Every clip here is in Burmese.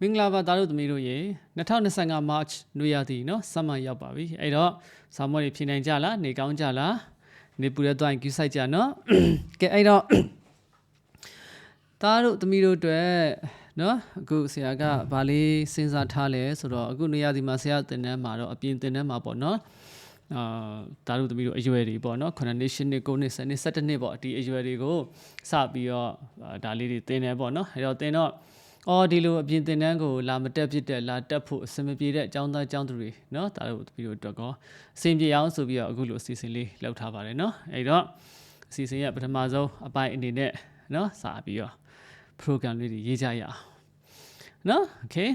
မင်္ဂလာပါသားတို့သမီးတို့ရေ2025 March နွေရာသီเนาะစမ်းမရောက်ပါပြီအဲ့တော့ဆောင်းမွေးတွေဖြည့်နိုင်ကြလားနေကောင်းကြလားနေပူတဲ့သွားရင်ကူးဆိုင်ကြเนาะကဲအဲ့တော့သားတို့သမီးတို့အတွက်เนาะအခုဆရာကဗာလေးစဉ်းစားထားလဲဆိုတော့အခုနွေရာသီမှာဆရာတင်တန်းမှာတော့အပြင်တင်တန်းမှာပေါ့เนาะအာဒါတို့သမီးတို့အရွယ်တွေပေါ့နော်9နှစ်10နှစ်9နှစ်10နှစ်17နှစ်ပေါ့ဒီအရွယ်တွေကိုစပြီးတော့ဒါလေးတွေတင်တယ်ပေါ့နော်အဲ့တော့တင်တော့ အော်ဒီလိုအပြင်တင်တန်းကိုလာမတက်ဖြစ်တဲ့လာတက်ဖို့အဆင်မပြေတဲ့အကြောင်းသားအကြောင်းသူတွေเนาะဒါတို့သမီးတို့အတွက်ကောအဆင်ပြေအောင်ဆိုပြီးတော့အခုလိုအစီအစဉ်လေးလုပ်ထားပါတယ်เนาะအဲ့တော့အစီအစဉ်ရဲ့ပထမဆုံးအပိုင်းအနေနဲ့เนาะစပြီးတော့ program လေးတွေရေးကြရအောင်เนาะ okay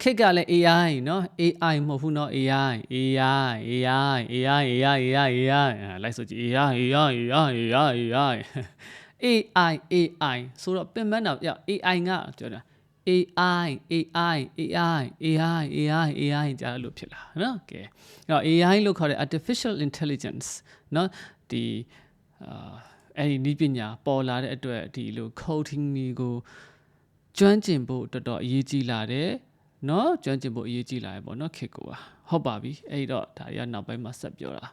ခက်ကလည်း AI เนาะ AI မဟုတ်ဘူးเนาะ AI AI AI AI AI AI AI လိုက်ဆိုကြည့် AI AI AI AI AI AI ဆိုတော့ပင်မနာပြ AI ကပြောတာ AI AI AI AI AI AI ကြာလို့ဖြစ်လာနော်ကဲအဲ့တော့ AI လို့ခေါ်တဲ့ artificial intelligence နော်ဒီအာအဲ့ဒီဤပညာပေါ်လာတဲ့အတွက်ဒီလို coding တွေကိုကျွမ်းကျင်ဖို့တော်တော်အရေးကြီးလာတယ်နော်ကျွမ်းကျင်ဖို့အရေးကြီးလာတယ်ပေါ့နော်ခေတ်ကဟုတ်ပါပြီအဲ့တော့ဒါတွေကနောက်ပိုင်းမှာဆက်ပြောတာ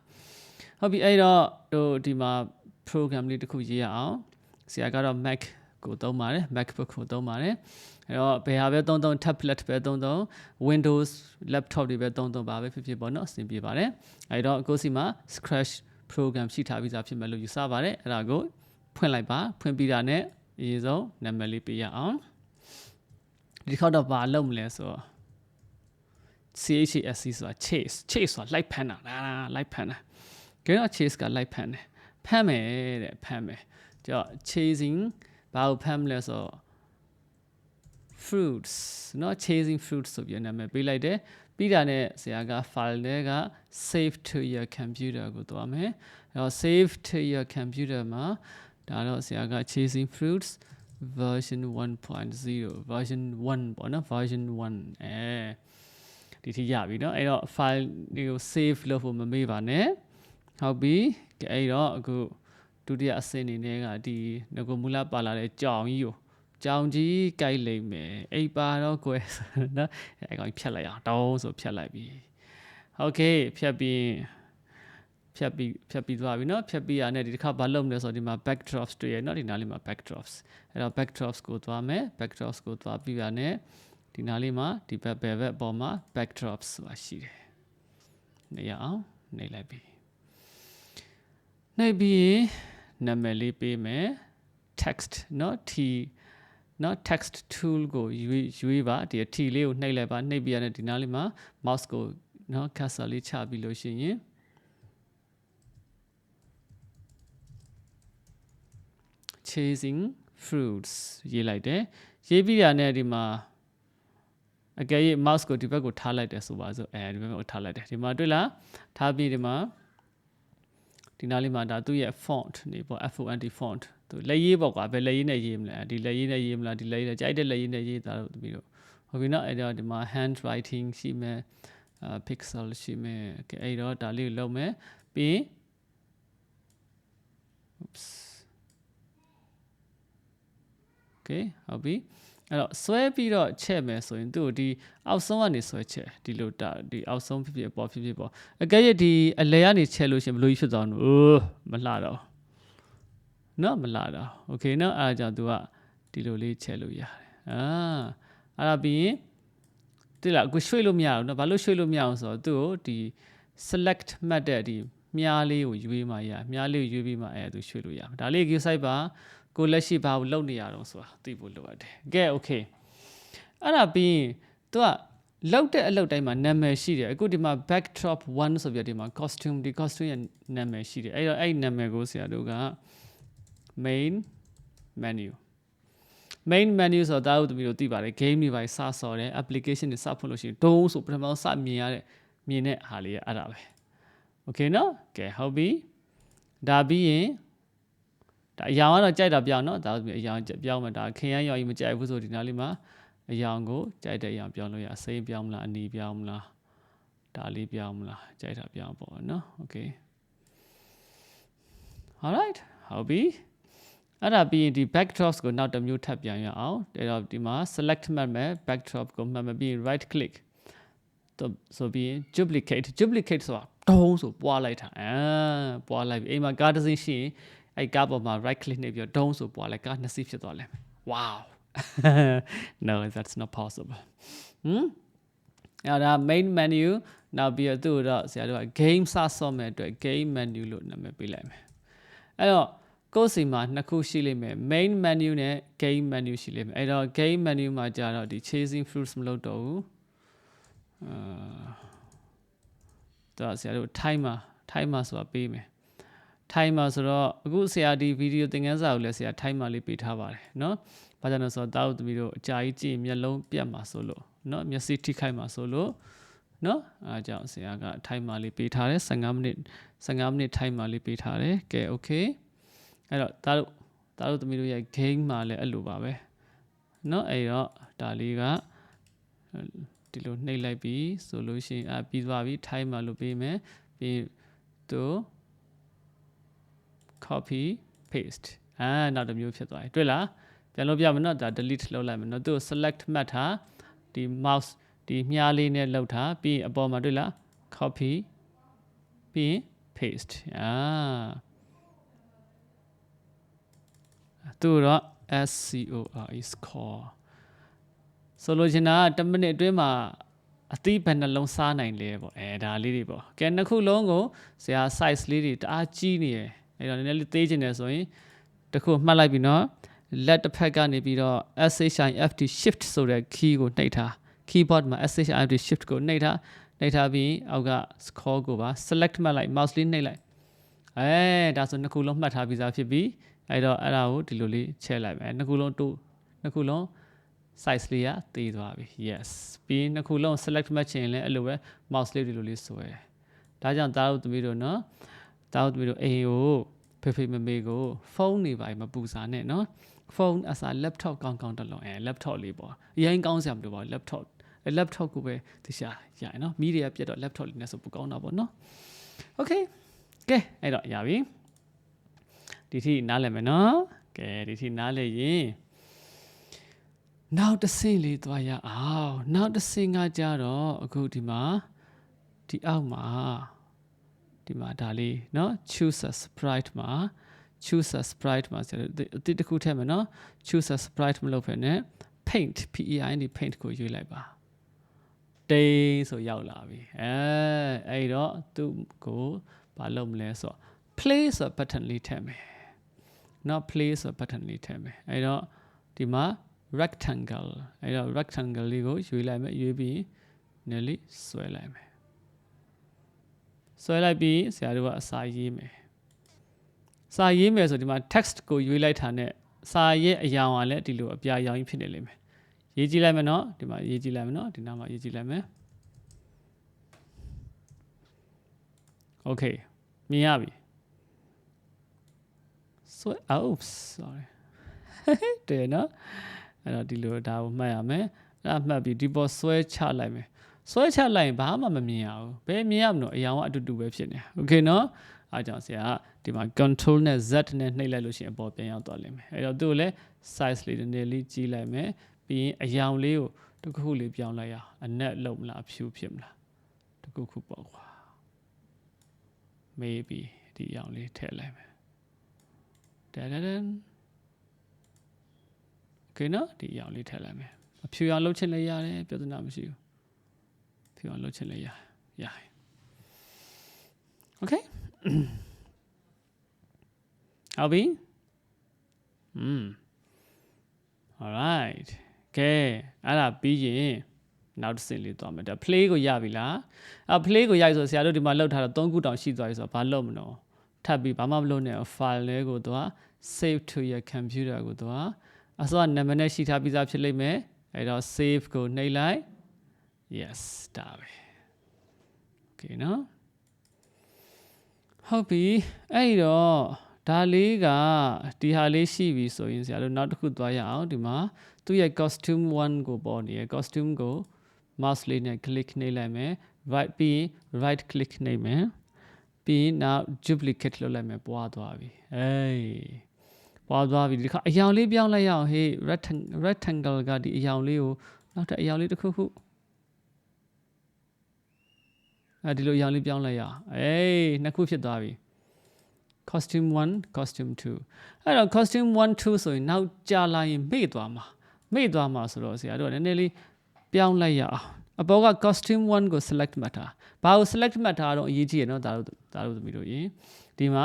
ဟုတ်ပြီအဲ့တော့ဟိုဒီမှာ program လေးတစ်ခုရေးရအောင် ဆရာကတော့ Mac ကိုသုံးပါတယ် MacBook ကိုသုံးပါတယ်အဲ့တော့ဘယ်ဟာပဲသုံးသုံး tablet ပဲသုံးသုံး Windows laptop တွေပဲသုံးသုံးပါပဲဖြစ်ဖြစ်ပေါ့နော်အဆင်ပြေပါတယ်အဲ့တော့ကိုစီမှာ Scratch program ရှိထားပြီးသားဖြစ်မယ်လို့ယူဆပါတယ်အဲ့ဒါကိုဖွင့်လိုက်ပါဖွင့်ပြီးတာနဲ့အရင်ဆုံးနာမည်လေးပေးရအောင်ဒီခေါက်တော့ဘာလုပ်မလဲဆိုတော့ CHASC ဆိုတာ chase chase ဆိုတာလိုက်ဖမ်းတာလာလိုက်ဖမ်းတာကဲတော့ chase ကလိုက်ဖမ်းတယ်ဖမ်းမယ်တဲ့ဖမ်းမယ် ကြော chasing ဘာကိုဖမ်းမလဲဆိုတော့ fruits เนาะ chasing fruits ဆိုပြီးနာမည်ပေးလိုက်တယ်ပြီးတာနဲ့ဆရာက file တွေက save to your computer ကိုသွားမယ်အဲတော့ save to your computer မှာဒါတော့ဆရာက chasing fruits version 1.0 version 1ပေါ့နော် version 1အဲဒီထိရပြီเนาะအဲ့တော့ file တွေကို save လုပ်ဖို့မမေ့ပါနဲ့ဟုတ်ပြီအဲ့တော့အခု ဒုတိယအဆင့်အနေနဲ့ကဒီငကိုမူလပါလာတဲ့ကြောင်ကြီးကိုကြောင်ကြီးကြိုက်လိမ့်မယ်အိပ်ပါတော့ကွယ်နော်အဲကောင်ဖြတ်လိုက်အောင်တောင်းဆိုဖြတ်လိုက်ပြီโอเคဖြတ်ပြီးဖြတ်ပြီးဖြတ်ပြီးသွားပြီเนาะဖြတ်ပြီးရတဲ့ဒီတစ်ခါဘာလုပ်မလဲဆိုတော့ဒီမှာ backdrops တွေ့ရเนาะဒီနားလေးမှာ backdrops အဲ့တော့ backdrops ကိုသွားမယ် backdrops ကိုသွားပြီးရတဲ့ဒီနားလေးမှာဒီဘက်ဘယ်ဘက်အပေါ်မှာ backdrops ဆိုတာရှိတယ်နေရအောင်နေလိုက်ပြီနေပြီး နာမည်လေးပေးမယ် text เนาะ t เนาะ text tool ကိုရွေးရွေးပါဒီ t လေးကိုနှိပ်လိုက်ပါနှိပ်ပြရတဲ့ဒီနားလေးမှာ mouse ကိုเนาะ cursor လေးချပြီးလို့ရှိရင် chasing fruits ရေးလိုက်တယ်ရေးပြီးရတဲ့ဒီမှာအကယ်၍ mouse ကိုဒီဘက်ကိုထားလိုက်တယ်ဆိုပါစို့အဲဒီဘက်ကိုထားလိုက်တယ်ဒီမှာတွေ့လားထားပြီးဒီမှာ ဒီနားလေးမှာဒါသူ့ရဲ့ font နေပေါ့ font font သူလက်ရေးပေါ့ကွာဘယ်လက်ရေးနဲ့ရေးမလဲဒီလက်ရေးနဲ့ရေးမလားဒီလက်ရေးနဲ့ကြိုက်တဲ့လက်ရေးနဲ့ရေးတာလို့ပြီးတော့ဟုတ်ပြီနော်အဲ့တော့ဒီမှာ hand writing ရှိမယ်အာ pixel ရှိမယ်အဲ့တော့ဒါလေးကိုလုပ်မယ်ပြီး oops okay ဟုတ်ပြီ အဲ့တော့ဆွဲပြီးတော့ချက်မယ်ဆိုရင်သူ့ကိုဒီအောက်ဆုံးကနေဆွဲချက်ဒီလိုတာဒီအောက်ဆုံးဖြစ်ဖြစ်ပေါ်ဖြစ်ဖြစ်ပေါ်အကယ်၍ဒီအလဲကနေချက်လို့ရှင်ဘလို့ဖြစ်သွားလို့အိုးမလှတော့နော်မလှတော့โอเคနော်အဲ့ဒါကြောင့် तू ကဒီလိုလေးချက်လို့ရတယ်အာအဲ့ဒါပြီးရင်တိလားကိုရွှေ့လို့မရဘူးနော်ဘာလို့ရွှေ့လို့မရအောင်ဆိုတော့သူ့ကိုဒီ select မှတ်တဲ့ဒီမြားလေးကိုရွေးမှရမြားလေးကိုရွေးပြီးမှအဲသူရွှေ့လို့ရမှာဒါလေး give site ပါ ကိုလက်ရှိဘာကိုလုပ်နေရတော့ဆိုတာသိဖို့လိုအပ်တယ်ကဲ okay အဲ့ဒါပြီးရင် तू ကလောက်တဲ့အလုပ်တိုင်းမှာနာမည်ရှိတယ်အခုဒီမှာ backdrop 1ဆိုပြီးဒီမှာ costume ဒီ costume ရဲ့နာမည်ရှိတယ်အဲ့တော့အဲ့ဒီနာမည်ကိုဆရာတို့က main menu main menu ဆိုတာတို့သမီးတို့သိပါတယ် game တွေပါစဆော်တယ် application တွေစဖွင့်လို့ရှိရင်ဒုံးဆိုပထမစမြင်ရတဲ့မြင်တဲ့ဟာလေးကအဲ့ဒါပဲ okay နော်ကဲဟုတ်ပြီဒါပြီးရင် ဒါအယောင်ကတော့ကြိုက်တာပြောင်းနော်ဒါဆိုပြီးအယောင်ပြောင်းမှဒါခင်ရန်ရောင်ကြီးမကြိုက်ဘူးဆိုဒီနားလေးမှာအယောင်ကိုကြိုက်တဲ့အယောင်ပြောင်းလို့ရစိမ်းပြောင်းမလားအနီပြောင်းမလားဒါလေးပြောင်းမလားကြိုက်တာပြောင်းပေါ့နော် okay alright ဟုတ်ပြီအဲ့ဒါပြီးရင်ဒီ backdrops ကိုနောက်တစ်မျိုးထပ်ပြန်ရအောင်အဲ့တော့ဒီမှာ select မှတ်မယ် backdrop ကိုမှတ်မယ်ပြီးရင် right click တော့ဆိုပြီးရင် duplicate duplicate ဆိုတာတုံးဆိုပွားလိုက်တာအာပွားလိုက်ပြီအိမ်မှာကားတစ်စင်းရှိရင် အဲ့ကားပေါ်မှာ right click နှိပ်ပြီးတော့တုံးဆိုပွားလိုက်ကားနှစ်စီးဖြစ်သွားလိမ့်မယ် wow no that's not possible ဟမ်အဲ့ဒါ main menu နောက်ပြီးတော့သူ့ကိုတော့ဆရာတို့က game စဆော့မဲ့အတွက် game menu လို့နာမည်ပေးလိုက်မယ်အဲ့တော့ကိုယ်စီမှာနှစ်ခုရှိလိမ့်မယ် main menu နဲ့ game menu ရှိလိမ့်မယ်အဲ့တော့ game menu မှာကြာတော့ဒီ chasing fruits မလုပ်တော့ဘူးအာတော့ဆရာတို့ timer timer ဆိုတာပေးမယ် timer ဆိုတော့အခုဆရာဒီဗီဒီယိုသင်ခန်းစာကိုလည်းဆရာ timer လေးပေးထားပါတယ်เนาะဘာကြောင့်လဲဆိုတော့တာတို့သမီးတို့အကြာကြီးကြည့်မျက်လုံးပြတ်မှာဆိုလို့เนาะမျက်စိထိခိုက်မှာဆိုလို့เนาะအဲကြောင့်ဆရာက timer လေးပေးထားတယ်15မိနစ်15မိနစ် timer လေးပေးထားတယ်ကဲ okay အဲ့တော့တာတို့တာတို့သမီးတို့ရဲ့ game မှာလည်းအဲ့လိုပါပဲเนาะအဲ့တော့ဒါလေးကဒီလိုနှိပ်လိုက်ပြီးဆိုလို့ရှိရင်အပြီးသွားပြီ timer လို့ပေးမယ်ပြီးသူ copy paste အာနောက်တစ်မျိုးဖြစ်သွားပြီတွေ့လားပြန်လို့ပြမနော်ဒါ delete လုပ်လိုက်မယ်နော်သူ select မှတ်ထားဒီ mouse ဒီမြားလေးနဲ့လှုပ်ထားပြီးရင်အပေါ်မှာတွေ့လား copy ပြီးရင် paste အာသူတော့ S C O R E score ဆိုလိုချင်တာက10မိနစ်အတွင်းမှာအသီးဘယ်နှလုံးစားနိုင်လဲပေါ့အဲဒါလေးတွေပေါ့ကဲနှစ်ခုလုံးကိုဆရာ size လေးတွေတအားကြီးနေရယ် အဲ့တော့နည်းနည်းလေးသေးချင်တယ်ဆိုရင်တစ်ခုမှတ်လိုက်ပြီနော်လက်တစ်ဖက်ကနေပြီးတော့ SHIFT shift ဆိုတဲ့ key ကိုနှိပ်ထား keyboard မှာ SHIFT shift ကိုနှိပ်ထားနှိပ်ထားပြီးအောက်က score ကိုပါ select မှတ်လိုက် mouse လေးနှိပ်လိုက်အဲဒါဆိုနှစ်ခုလုံးမှတ်ထားပြီးသားဖြစ်ပြီအဲ့တော့အဲ့ဒါကိုဒီလိုလေးချဲလိုက်မယ်နှစ်ခုလုံးတိုးနှစ်ခုလုံး size လေးကသေးသွားပြီ yes ပြီးနှစ်ခုလုံး select မှတ်ချင်ရင်လည်းအဲ့လိုပဲ mouse လေးဒီလိုလေးဆွဲဒါကြောင့်တားတို့သမီးတို့နော် တားတို့သမီးတို့အိမ်ကိုဖေဖေမမေကိုဖုန်းနေပါမပူစာနဲ့နော်ဖုန်းအစား laptop ကောင်းကောင်းတလုံးအဲ laptop လေးပေါ့အရင်ကောင်းစရာမလိုပါဘူး laptop အဲ laptop ကိုပဲတခြားရရနော်မီးတွေကပြတ်တော့ laptop လေးနဲ့ဆိုပိုကောင်းတာပေါ့နော် okay ကဲအဲ့တော့ရပြီဒီထိနားလည်မယ်နော်ကဲဒီထိနားလည်ရင်နောက်တစ်ဆင့်လေးသွားရအောင်နောက်တစ်ဆင့်ကကြတော့အခုဒီမှာဒီအောက်မှာ ဒီမှာဒါလေးเนาะ choose a sprite မှာ choose a sprite မှာဆိုတော့အတိတစ်ခုထည့်မယ်เนาะ choose a sprite မလုပ်ဖ ೇನೆ paint p e i n d paint ကိုရွေးလိုက်ပါတိန်ဆိုရောက်လာပြီအဲအဲ့တော့သူ့ကိုဘာလုပ်မလဲဆိုတော့ play ဆို button လေးထည့်မယ်เนาะ play ဆို button လေးထည့်မယ်အဲ့တော့ဒီမှာ rectangle အဲ့တော့ rectangle လေးကိုရွေးလိုက်မယ်ရွေးပြီးနည်းလေးဆွဲလိုက်မယ် ဆွဲလိုက်ပြီးဆရာတို့ကအစာရေးမယ်စာရေးမယ်ဆိုဒီမှာ text ကိုရွေးလိုက်တာနဲ့စာရဲ့အရာကလည်းဒီလိုအပြာရောင်ကြီးဖြစ်နေလိမ့်မယ်ရေးကြည့်လိုက်မယ်နော်ဒီမှာရေးကြည့်လိုက်မယ်နော်ဒီနားမှာရေးကြည့်လိုက်မယ် Okay မြင်ရပြီ so oops sorry တဲ့နော်အဲ့တော့ဒီလိုဒါကိုမှတ်ရမယ်အဲ့ဒါမှတ်ပြီးဒီပေါ်ဆွဲချလိုက်မယ် ဆွဲချလိုက်ရင်ဘာမှမမြင်ရဘူးဘယ်မြင်ရမလို့အရာကအတူတူပဲဖြစ်နေโอเคနော်အားကြောင့်ဆရာကဒီမှာ control နဲ့ z နဲ့နှိပ်လိုက်လို့ရှိရင်အပေါ်ပြန်ရောက်သွားလိမ့်မယ်အဲ့တော့သူ့ကိုလည်း size လေးနည်းနည်းလေးကြီးလိုက်မယ်ပြီးရင်အယောင်လေးကိုတစ်ခုခုလေးပြောင်းလိုက်ရအောင်အနက်လုံးမလားအဖြူဖြစ်မလားတစ်ခုခုပေါ့ကွာ maybe ဒီအယောင်လေးထည့်လိုက်မယ်တဒဒန်โอเคနော်ဒီအယောင်လေးထည့်လိုက်မယ်အဖြူအောင်လုပ်ချင်လည်းရတယ်ပြဿနာမရှိဘူး ဖြူအောင်လုပ်ချင်လည်းရရတယ် okay ဟုတ်ပြီอืม alright ကဲအဲ့ဒါပြီးရင်နောက်တစ်ဆင့်လေးသွားမယ်ဒါ play ကိုရပြီလားအဲ့ play ကိုရပြီဆိုဆရာတို့ဒီမှာလောက်ထားတော့၃ခုတောင်ရှိသွားပြီဆိုတော့ဘာလုပ်မလို့ထပ်ပြီးဘာမှမလုပ်နဲ့ file လေးကိုသူက save to your computer ကိုသူကအစောကနာမည်နဲ့ရှိထားပြီးသားဖြစ်လိမ့်မယ်အဲ့တော့ save ကိုနှိပ်လိုက် yes ဒါပဲ okay နော်ဟုတ်ပြီအဲ့တော့ဒါလေးကဒီဟာလေးရှိပြီဆိုရင်ဆရာတို့နောက်တစ်ခုသွားရအောင်ဒီမှာသူ့ရဲ့ costume 1ကိုပေါ်နေရ costume ကို mouse လေးနဲ့ click နှိပ်လိုက်မယ် right ပြီး right click နှိပ်မယ်ပြီးနောက် duplicate လုပ်လိုက်မယ်ပွားသွားပြီအေးပွားသွားပြီဒီခါအယောင်လေးပြောင်းလိုက်ရအောင်ဟေး rectangle rectangle ကဒီအယောင်လေးကိုနောက်ထပ်အယောင်လေးတစ်ခုခု အဲဒီလိုအယောင်လေးပြောင်းလိုက်ရအောင်အေးနှစ်ခုဖြစ်သွားပြီ costume 1 costume 2အဲ့တော့ costume 1 2ဆိုရင်နောက်ကြာလာရင်မေ့သွားမှာမေ့သွားမှာဆိုတော့ဆရာတို့ကနည်းနည်းလေးပြောင်းလိုက်ရအောင်အပေါ်က costume 1ကို select မှတ်တာဘာကို select မှတ်တာတော့အရေးကြီးရနော်ဒါတို့ဒါတို့သမီးတို့ယင်ဒီမှာ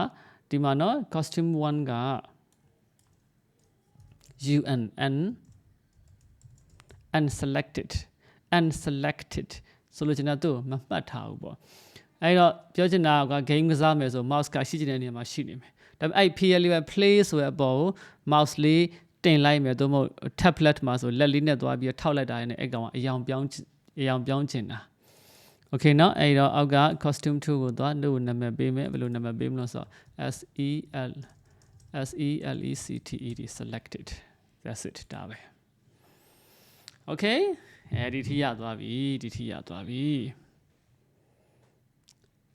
ဒီမှာနော် costume 1က un n unselected unselected ဆိုလို့ကျွန်တော်တို့မမှတ်ထားဘူးပေါ့အဲ့တော့ပြောချင်တာက game ကစားမယ်ဆို mouse ကရှိချင်တဲ့နေရာမှာရှိနေမယ်ဒါပေမဲ့အဲ့ PL လေးပဲ play ဆိုတဲ့အပေါ်ကို mouse လေးတင်လိုက်မယ်သို့မဟုတ် tablet မှာဆိုလက်လေးနဲ့သွားပြီးထောက်လိုက်တာနဲ့အဲ့ကောင်ကအယောင်ပြောင်းအယောင်ပြောင်းချင်တာ okay เนาะအဲ့တော့အောက်က costume 2ကိုသွားလို့နာမည်ပေးမယ်ဘယ်လိုနာမည်ပေးမလို့ဆိုတော့ S E L S E L E C T E D selected that's it ဒါပဲ okay အဲဒီထိရသွားပြီဒီထိရသွားပြီ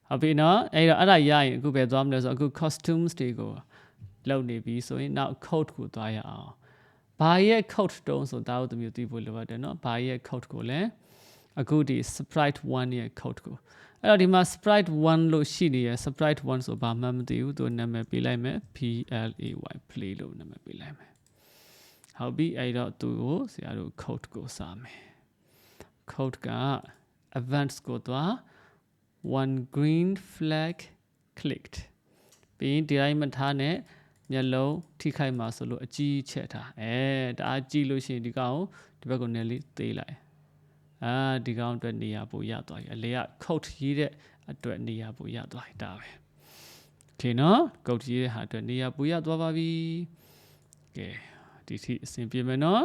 ဟုတ်ပြီနော်အဲ့တော့အဲ့ဒါရရင်အခုပဲသွားမလဲဆိုတော့အခု costumes တွေကိုလုပ်နေပြီဆိုရင်နောက် code ကိုသွားရအောင်ဘာရဲ့ code တုံးဆိုတာတို့မျိုးသိဖို့လိုပါတယ်နော်ဘာရဲ့ code ကိုလည်းအခုဒီ sprite 1ရဲ့ code ကိုအဲ့တော့ဒီမှာ sprite 1လို့ရှိနေရ sprite 1ဆိုဘာမှမသိဘူးသူနာမည်ပေးလိုက်မယ် p l a y play လို့နာမည်ပေးလိုက်မယ်ဟုတ်ပြီအဲ့တော့သူကိုဆရာတို့ code ကိုစာမယ် code က advanced ကိုသွား one green flag clicked ပြီးရင်ဒီတိုင်းမထားနဲ့မျက်လုံးထိခိုက်မှာဆိုလို့အကြီးချက်ထားအဲတအားကြည့်လို့ရှိရင်ဒီကောင်ဒီဘက်ကိုနည်းလေးသေးလိုက်အာဒီကောင်အတွက်နေရာပိုရသွားပြီအလေက code ရေးတဲ့အတွက်နေရာပိုရသွားပြီဒါပဲโอเคနော် code ရေးတဲ့ဟာအတွက်နေရာပိုရသွားပါပြီကဲဒီထိအဆင်ပြေမယ်နော်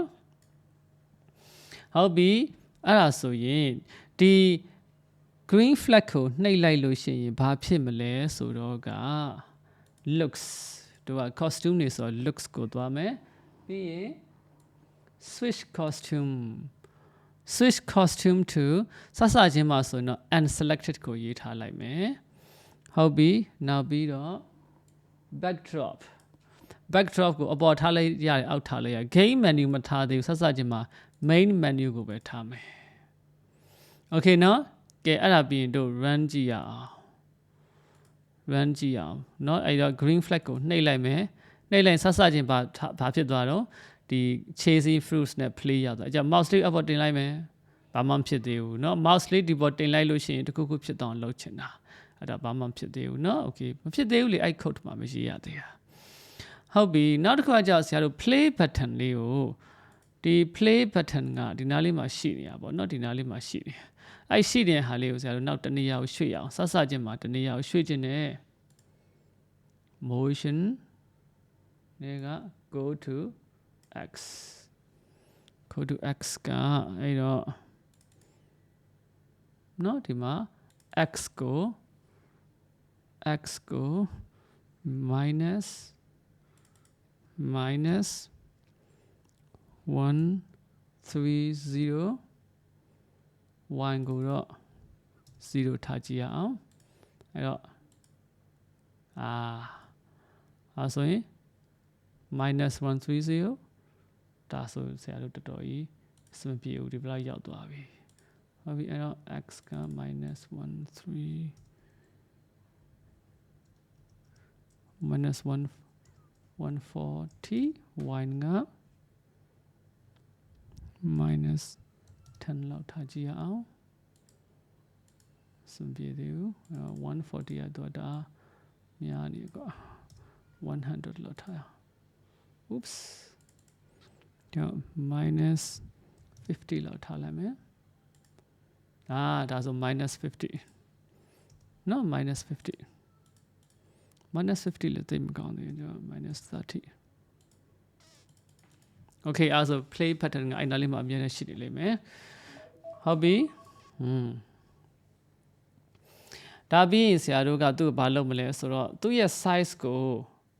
ဟုတ်ပြီ အဲ့ဒါဆိုရင်ဒီ green flag ကိုနှိပ်လိုက်လို့ရှိရင်ဘာဖြစ်မလဲဆိုတော့က looks တို့က costume တွေဆိုတော့ looks ကိုသွားမယ်ပြီးရင် switch costume switch costume to စစချင်းမှာဆိုတော့ unselected ကိုရေးထားလိုက်မယ်ဟုတ်ပြီနောက်ပြီးတော့ backdrop backdrop ကိုအပေါ်ထားလိုက်ရတယ်အောက်ထားလိုက်ရ game menu မထားသေးဘူးစစချင်းမှာ main menu ကိုပဲထားမယ် okay နော်ကဲအဲ့ဒါပြီးရင်တို့ run ကြည့်ရအောင် run ကြည့်အောင်เนาะအဲ့တော့ green flag ကိုနှိပ်လိုက်မယ်နှိပ်လိုက်ဆက်ဆက်ချင်းဘာဘာဖြစ်သွားတော့ဒီ chasing fruits နဲ့ play ရသွားအကြ mouse လေးအပေါ်တင်လိုက်မယ်ဘာမှမဖြစ်သေးဘူးเนาะ mouse လေးဒီပေါ်တင်လိုက်လို့ရှိရင်တခုခုဖြစ်တော့လုပ်ချင်တာအဲ့ဒါဘာမှမဖြစ်သေးဘူးเนาะ okay မဖြစ်သေးဘူးလေအဲ့ code မှာမရှိရသေးတာဟုတ်ပြီနောက်တစ်ခါကျဆရာတို့ play button လေးကိုဒီ play button ကဒီနားလေးမှာရှိနေတာပေါ့เนาะဒီနားလေးမှာရှိနေ အဲ့ရှိတဲ့ဟာလေးကိုဆရာတို့နောက်တနေရာကိုရွှေ့ရအောင်ဆက်ဆက်ချင်းမှာတနေရာကိုရွှေ့ခြင်းနဲ့ motion နေက go to x go to x ကအဲ့တော့เนาะဒီမှာ x ကို x ကို minus minus 1 3 0 y ကိုတော့0ထားကြည့်ရအောင်အဲ့တော့အာအဲဆိုရင် -130 ဒါဆိုဆရာတို့တော်တော်ကြီးအဆင်ပြေဦးဒီဘလောက်ရောက်သွားပြီဟုတ်ပြီအဲ့တော့ x က -13 minus 1 140 y က minus 10လောက်ထားကြည့်ရအောင်စံပြေသေးဘူး140ရတော့ဒါများနေကွာ100လောက်ထား oops တော့ minus 50လောက်ထားလိုက်မယ်အာဒါဆို minus 50 no minus 50 minus 50လည်းသိမကောင်းသေးဘူး minus 30 okay အဲဆို play pattern ကအဲ့နားလေးမှာအမြဲတမ်းရှိနေလိမ့်မယ် ဟုတ်ပြီอืมဒါပြီးရင်ဆရာတို့ကသူ့ဘာလုပ်မလဲဆိုတော့သူ့ရဲ့ size ကို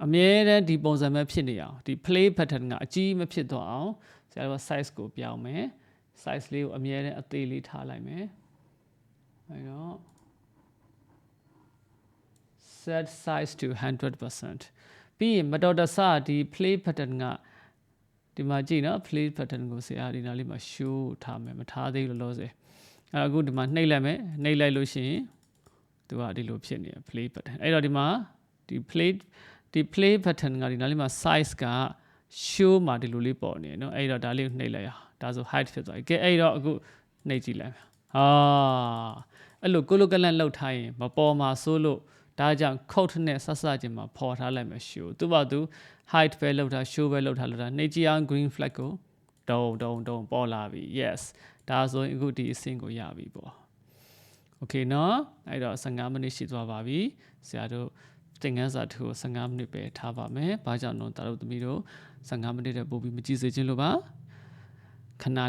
အမြဲတမ်းဒီပုံစံပဲဖြစ်နေအောင်ဒီ play pattern ကအကြီးမဖြစ်တော့အောင်ဆရာတို့က size ကိုပြောင်းမယ် size လေးကိုအမြဲတမ်းအသေးလေးထားလိုက်မယ်အဲတော့ set size to 100%ပြီးရင်မတော်တဆဒီ play pattern က ဒီမှာကြည့်နော် play pattern ကိုဆရာဒီနားလေးမှာ show ထားမယ်မထားသေးဘူးလောလောဆယ်အဲ့တော့အခုဒီမှာနှိပ်လိုက်မယ်နှိပ်လိုက်လို့ရှိရင်သူကဒီလိုဖြစ်နေတယ် play pattern အဲ့တော့ဒီမှာဒီ play ဒီ play pattern ကဒီနားလေးမှာ size က show မှာဒီလိုလေးပေါ်နေတယ်နော်အဲ့တော့ဒါလေးကိုနှိပ်လိုက်ရအောင်ဒါဆို height ဖြစ်သွားပြီကဲအဲ့တော့အခုနှိပ်ကြည့်လိုက်မယ်ဟာအဲ့လိုကိုလိုကလန့်လောက်ထားရင်မပေါ်မှာစိုးလို့ ဒါကြောင့် code နဲ့ဆက်ဆက်ချင်းမှာပေါ်ထားလိုက်မယ် show သူ့ဘာသူ height ပဲလောက်ထား show ပဲလောက်ထားလောက်ထားနှိပ်ကြည့်အောင် green flag ကိုတုံတုံတုံပေါ်လာပြီ yes ဒါဆိုရင်အခုဒီအဆင့်ကိုရပြီပေါ့ okay နော်အဲ့တော့15မိနစ်ရှိသွားပါပြီဆရာတို့သင်ခန်းစာတစ်ခုကို15မိနစ်ပဲထားပါမယ်ဘာကြောင့်လဲတာတို့သမီးတို့15မိနစ်တည်းပို့ပြီးမကြည့်စေချင်လို့ပါ ခဏနာ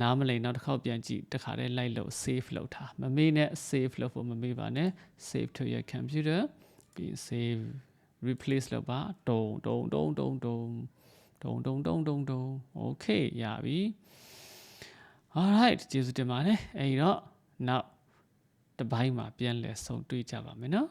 နားမလိန်နောက်တစ်ခေါက်ပြန်ကြည့်တခါတည်းလိုက်လို့ save လုပ်ထားမမေ့နဲ့ save လုပ်ဖို့မမေ့ပါနဲ့ save to your computer ပြီး save replace လုပ်ပါတုံတုံတုံတုံတုံတုံတုံတုံတုံတုံ okay ရပြီ alright ကျေးဇူးတင်ပါတယ်အဲဒီတော့နောက်တစ်ပိုင်းမှာပြန်လည်ဆုံတွေ့ကြပါမယ်နော်